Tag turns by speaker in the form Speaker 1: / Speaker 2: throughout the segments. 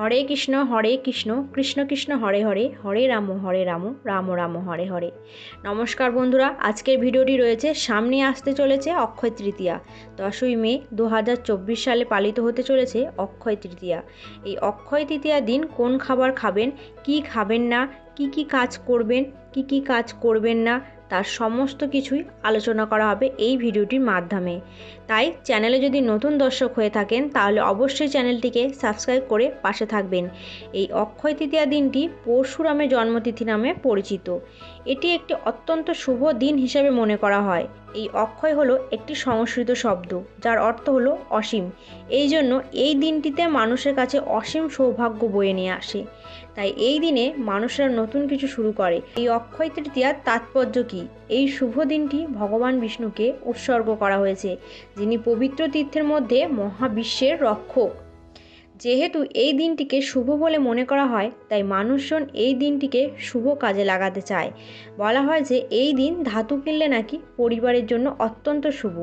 Speaker 1: হরে কৃষ্ণ হরে কৃষ্ণ কৃষ্ণ কৃষ্ণ হরে হরে হরে রাম হরে রাম রাম রাম হরে হরে নমস্কার বন্ধুরা আজকের ভিডিওটি রয়েছে সামনে আসতে চলেছে অক্ষয় তৃতীয়া দশই মে দু সালে পালিত হতে চলেছে অক্ষয় তৃতীয়া এই অক্ষয় তৃতীয়া দিন কোন খাবার খাবেন কি খাবেন না কি কি কাজ করবেন কি কি কাজ করবেন না তার সমস্ত কিছুই আলোচনা করা হবে এই ভিডিওটির মাধ্যমে তাই চ্যানেলে যদি নতুন দর্শক হয়ে থাকেন তাহলে অবশ্যই চ্যানেলটিকে সাবস্ক্রাইব করে পাশে থাকবেন এই অক্ষয় তৃতীয়া দিনটি পরশুরামের জন্মতিথি নামে পরিচিত এটি একটি অত্যন্ত শুভ দিন হিসেবে মনে করা হয় এই অক্ষয় হলো একটি সংস্কৃত শব্দ যার অর্থ হলো অসীম এই জন্য এই দিনটিতে মানুষের কাছে অসীম সৌভাগ্য বয়ে নিয়ে আসে তাই এই দিনে মানুষরা নতুন কিছু শুরু করে এই অক্ষয় তৃতীয়ার তাৎপর্য কী এই শুভ দিনটি ভগবান বিষ্ণুকে উৎসর্গ করা হয়েছে যিনি পবিত্র তীর্থের মধ্যে মহাবিশ্বের রক্ষক যেহেতু এই দিনটিকে শুভ বলে মনে করা হয় তাই মানুষজন এই দিনটিকে শুভ কাজে লাগাতে চায় বলা হয় যে এই দিন ধাতু কিনলে নাকি পরিবারের জন্য অত্যন্ত শুভ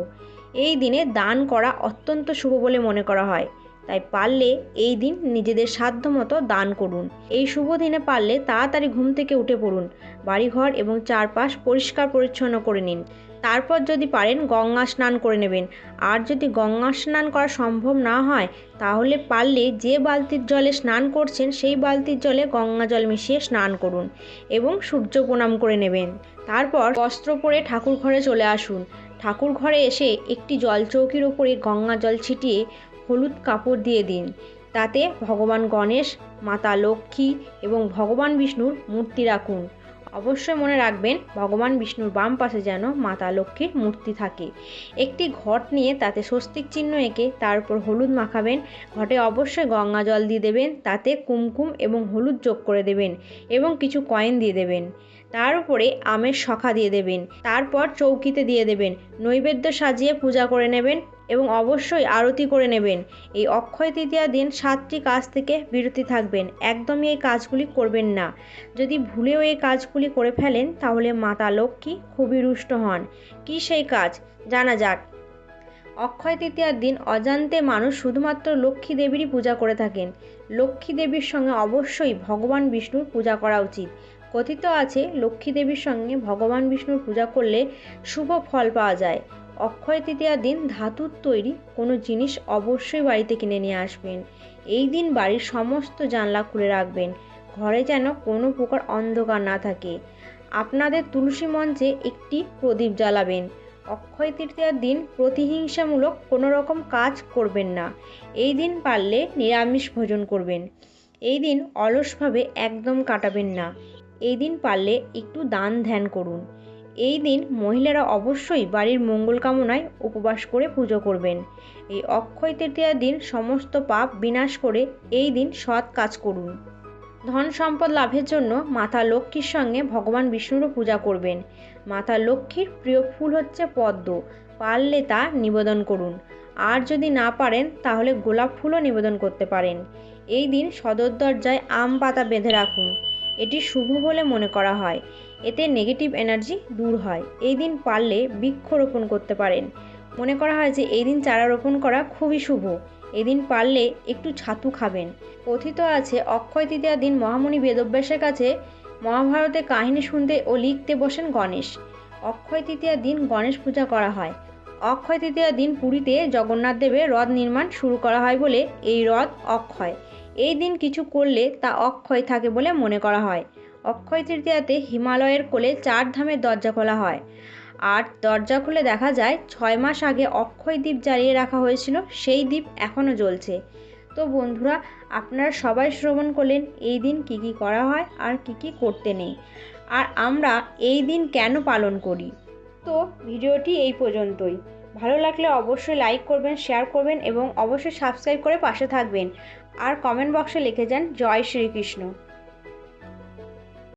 Speaker 1: এই দিনে দান করা অত্যন্ত শুভ বলে মনে করা হয় তাই পারলে এই দিন নিজেদের সাধ্য মতো দান করুন এই শুভ দিনে পারলে তাড়াতাড়ি ঘুম থেকে উঠে পড়ুন বাড়িঘর এবং চারপাশ পরিষ্কার পরিচ্ছন্ন করে নিন তারপর যদি পারেন গঙ্গা স্নান করে নেবেন আর যদি গঙ্গা স্নান করা সম্ভব না হয় তাহলে পারলে যে বালতির জলে স্নান করছেন সেই বালতির জলে গঙ্গা জল মিশিয়ে স্নান করুন এবং সূর্য প্রণাম করে নেবেন তারপর বস্ত্র পরে ঠাকুর ঘরে চলে আসুন ঠাকুর ঘরে এসে একটি জল চৌকির ওপরে গঙ্গা জল ছিটিয়ে হলুদ কাপড় দিয়ে দিন তাতে ভগবান গণেশ মাতা লক্ষ্মী এবং ভগবান বিষ্ণুর মূর্তি রাখুন অবশ্যই মনে রাখবেন ভগবান বিষ্ণুর বাম পাশে যেন মাতা লক্ষ্মীর মূর্তি থাকে একটি ঘট নিয়ে তাতে স্বস্তিক চিহ্ন এঁকে তার উপর হলুদ মাখাবেন ঘটে অবশ্যই গঙ্গা জল দিয়ে দেবেন তাতে কুমকুম এবং হলুদ যোগ করে দেবেন এবং কিছু কয়েন দিয়ে দেবেন তার উপরে আমের শখা দিয়ে দেবেন তারপর চৌকিতে দিয়ে দেবেন নৈবেদ্য সাজিয়ে পূজা করে নেবেন এবং অবশ্যই আরতি করে নেবেন এই অক্ষয় তৃতীয়া দিন সাতটি কাজ থেকে বিরতি থাকবেন একদমই এই কাজগুলি করবেন না যদি ভুলেও এই কাজগুলি করে ফেলেন তাহলে মাতা লক্ষ্মী খুবই রুষ্ট হন কী সেই কাজ জানা যাক অক্ষয় তৃতীয়ার দিন অজান্তে মানুষ শুধুমাত্র লক্ষ্মী দেবীরই পূজা করে থাকেন লক্ষ্মী দেবীর সঙ্গে অবশ্যই ভগবান বিষ্ণুর পূজা করা উচিত কথিত আছে লক্ষ্মী দেবীর সঙ্গে ভগবান বিষ্ণুর পূজা করলে শুভ ফল পাওয়া যায় অক্ষয় তৃতীয়ার দিন ধাতুর তৈরি কোনো জিনিস অবশ্যই বাড়িতে কিনে নিয়ে আসবেন এই দিন বাড়ির সমস্ত জানলা খুলে রাখবেন ঘরে যেন কোনো প্রকার অন্ধকার না থাকে আপনাদের তুলসী মঞ্চে একটি প্রদীপ জ্বালাবেন অক্ষয় তৃতীয়ার দিন প্রতিহিংসামূলক কোনো রকম কাজ করবেন না এই দিন পারলে নিরামিষ ভোজন করবেন এই দিন অলসভাবে একদম কাটাবেন না এই দিন পারলে একটু দান ধ্যান করুন এই দিন মহিলারা অবশ্যই বাড়ির মঙ্গল কামনায় উপবাস করে পুজো করবেন এই অক্ষয় তৃতীয়ার দিন সমস্ত পাপ বিনাশ করে এই দিন সৎ কাজ করুন ধন সম্পদ লাভের জন্য মাতা লক্ষ্মীর সঙ্গে ভগবান বিষ্ণুরও পূজা করবেন মাতা লক্ষ্মীর প্রিয় ফুল হচ্ছে পদ্ম পারলে তা নিবেদন করুন আর যদি না পারেন তাহলে গোলাপ ফুলও নিবেদন করতে পারেন এই দিন সদর দরজায় আম পাতা বেঁধে রাখুন এটি শুভ বলে মনে করা হয় এতে নেগেটিভ এনার্জি দূর হয় এই দিন পারলে বৃক্ষ রোপণ করতে পারেন মনে করা হয় যে এই দিন চারা রোপণ করা খুবই শুভ এদিন পারলে একটু ছাতু খাবেন কথিত আছে অক্ষয় তৃতীয়ার দিন মহামণি বেদব্যাসের কাছে মহাভারতে কাহিনী শুনতে ও লিখতে বসেন গণেশ অক্ষয় তৃতীয়ার দিন গণেশ পূজা করা হয় অক্ষয় তৃতীয়ার দিন পুরীতে জগন্নাথ দেবের রথ নির্মাণ শুরু করা হয় বলে এই রথ অক্ষয় এই দিন কিছু করলে তা অক্ষয় থাকে বলে মনে করা হয় অক্ষয় তৃতীয়াতে হিমালয়ের কোলে চার ধামের দরজা খোলা হয় আর দরজা খুলে দেখা যায় ছয় মাস আগে অক্ষয় দ্বীপ জ্বালিয়ে রাখা হয়েছিল সেই দ্বীপ এখনও জ্বলছে তো বন্ধুরা আপনারা সবাই শ্রবণ করলেন এই দিন কি কি করা হয় আর কি কি করতে নেই আর আমরা এই দিন কেন পালন করি তো ভিডিওটি এই পর্যন্তই ভালো লাগলে অবশ্যই লাইক করবেন শেয়ার করবেন এবং অবশ্যই সাবস্ক্রাইব করে পাশে থাকবেন আর কমেন্ট বক্সে লিখে যান জয় শ্রীকৃষ্ণ